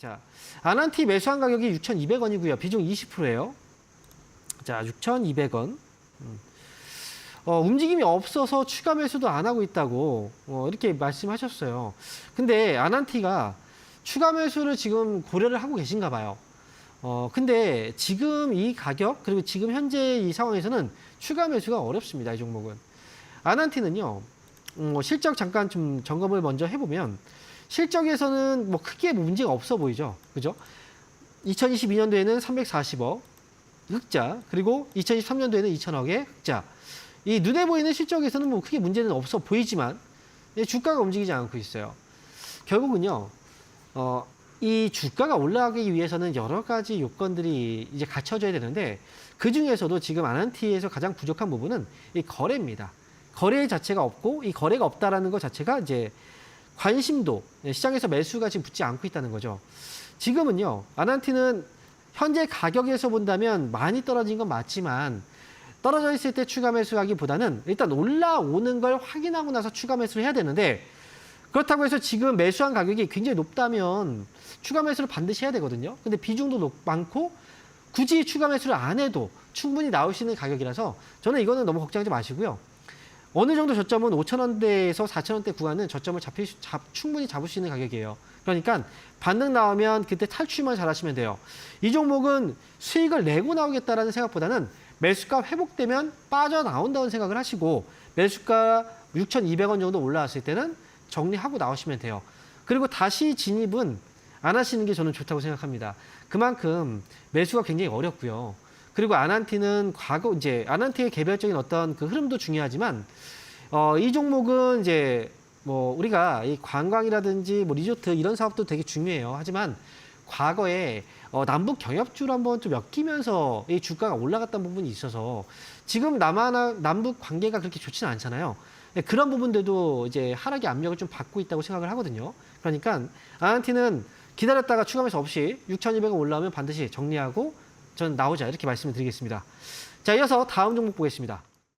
자, 아난티 매수한 가격이 6,200원이고요. 비중 20%예요. 자, 6,200원. 음. 어, 움직임이 없어서 추가 매수도 안 하고 있다고 어, 이렇게 말씀하셨어요. 근데 아난티가 추가 매수를 지금 고려를 하고 계신가 봐요. 어, 근데 지금 이 가격 그리고 지금 현재 이 상황에서는 추가 매수가 어렵습니다. 이 종목은. 아난티는요. 음, 뭐 실적 잠깐 좀 점검을 먼저 해보면 실적에서는 뭐 크게 문제가 없어 보이죠. 그죠? 2022년도에는 340억 흑자, 그리고 2023년도에는 2천억의 흑자. 이 눈에 보이는 실적에서는 뭐 크게 문제는 없어 보이지만 이 주가가 움직이지 않고 있어요. 결국은요, 어, 이 주가가 올라가기 위해서는 여러 가지 요건들이 이제 갖춰져야 되는데 그 중에서도 지금 아난티에서 가장 부족한 부분은 이 거래입니다. 거래 자체가 없고 이 거래가 없다라는 것 자체가 이제 관심도 시장에서 매수가 지금 붙지 않고 있다는 거죠. 지금은요 아난티는 현재 가격에서 본다면 많이 떨어진 건 맞지만 떨어져 있을 때 추가 매수하기보다는 일단 올라오는 걸 확인하고 나서 추가 매수를 해야 되는데 그렇다고 해서 지금 매수한 가격이 굉장히 높다면 추가 매수를 반드시 해야 되거든요. 근데 비중도 높, 많고 굳이 추가 매수를 안 해도 충분히 나올 수 있는 가격이라서 저는 이거는 너무 걱정하지 마시고요. 어느 정도 저점은 5,000원대에서 4,000원대 구간은 저점을 잡힐 수- 잡, 충분히 잡을 수 있는 가격이에요. 그러니까 반등 나오면 그때 탈출만 잘하시면 돼요. 이 종목은 수익을 내고 나오겠다라는 생각보다는 매수가 회복되면 빠져나온다는 생각을 하시고 매수가 6,200원 정도 올라왔을 때는 정리하고 나오시면 돼요. 그리고 다시 진입은 안 하시는 게 저는 좋다고 생각합니다. 그만큼 매수가 굉장히 어렵고요. 그리고 아난티는 과거 이제 아난티의 개별적인 어떤 그 흐름도 중요하지만 어, 이 종목은 이제 뭐 우리가 이 관광이라든지 뭐 리조트 이런 사업도 되게 중요해요. 하지만 과거에 어, 남북 경협주를 한번 좀 엮이면서 이 주가가 올라갔던 부분이 있어서 지금 남한 남북 관계가 그렇게 좋지는 않잖아요. 네, 그런 부분들도 이제 하락의 압력을 좀 받고 있다고 생각을 하거든요. 그러니까 아난티는 기다렸다가 추가매수 없이 6,200원 올라오면 반드시 정리하고 전 나오자 이렇게 말씀을 드리겠습니다. 자, 이어서 다음 종목 보겠습니다.